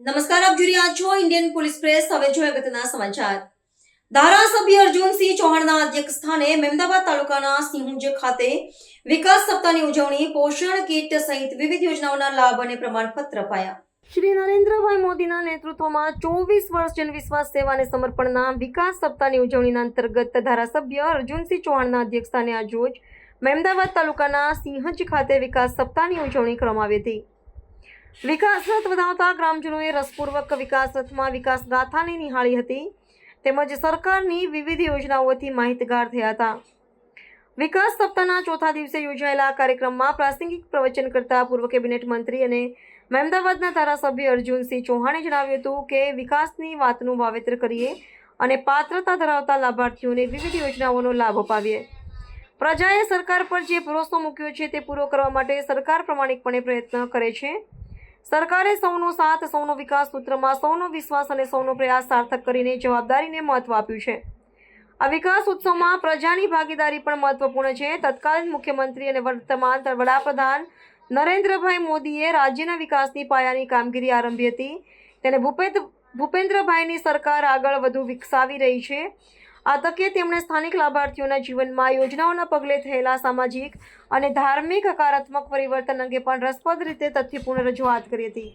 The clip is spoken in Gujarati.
નમસ્કાર, આપ જોઈ રહ્યા છો ઇન્ડિયન પોલીસ પ્રેસ હવે જોઈએ અગત્યના સમાચાર. ધારાસભ્ય અર્જુનસિંહ ચૌહાણના અધ્યક્ષ સ્થાને તાલુકાના સિંહુંજ ખાતે વિકાસ સપ્તાહની ઉજવણી, પોષણ કીટ સહિત વિવિધ યોજનાઓના લાભ અને પ્રમાણપત્ર અપાયા. શ્રી નરેન્દ્રભાઈ મોદીના નેતૃત્વમાં ચોવીસ વર્ષ જનવિશ્વાસ સેવા અને સમર્પણના વિકાસ સપ્તાહની ઉજવણીના અંતર્ગત ધારાસભ્ય અર્જુનસિંહ ચૌહાણના અધ્યક્ષસ્થાને આજરોજ મહેમદાબાદ તાલુકાના સિંહજ ખાતે વિકાસ સપ્તાહની ઉજવણી કરવામાં હતી. વિકાસ રથ વધાવતા ગ્રામજનોએ રસપૂર્વક વિકાસ રથમાં વિકાસ ગાથાને નિહાળી હતી. તેમજ સરકારની વિવિધ યોજનાઓથી માહિતગાર થયા હતા. વિકાસ સપ્તાહના ચોથા દિવસે યોજાયેલા કાર્યક્રમમાં પ્રાસંગિક પ્રવચન કરતા પૂર્વ કેબિનેટ મંત્રી અને મહેમદાવાદના ધારાસભ્ય અર્જુનસિંહ ચૌહાણે જણાવ્યું હતું કે, વિકાસની વાતનું વાવેતર કરીએ અને પાત્રતા ધરાવતા લાભાર્થીઓને વિવિધ યોજનાઓનો લાભ અપાવીએ. પ્રજાએ સરકાર પર જે ભરોસો મૂક્યો છે તે પૂરો કરવા માટે સરકાર પ્રમાણિકપણે પ્રયત્ન કરે છે. સરકારે સૌનો સાથ, સૌનો વિકાસ સૂત્રમાં સૌનો વિશ્વાસ અને સૌનો પ્રયાસ સાર્થક કરીને જવાબદારીને મહત્વ આપ્યું છે. આ વિકાસ ઉત્સવમાં પ્રજાની ભાગીદારી પણ મહત્વપૂર્ણ છે. તત્કાલીન મુખ્યમંત્રી અને વર્તમાન વડાપ્રધાન નરેન્દ્રભાઈ મોદીએ રાજ્યના વિકાસની પાયાની કામગીરી આરંભી હતી. તેને ભૂપેન્દ્ર, ભૂપેન્દ્રભાઈની સરકાર આગળ વધુ વિકસાવી રહી છે. આ તકે તેમણે સ્થાનિક લાભાર્થીઓના જીવનમાં યોજનાઓના પગલે થયેલા સામાજિક અને ધાર્મિક હકારાત્મક પરિવર્તન અંગે પણ રસપ્રદ રીતે તથ્યપૂર્ણ રજૂઆત કરી હતી.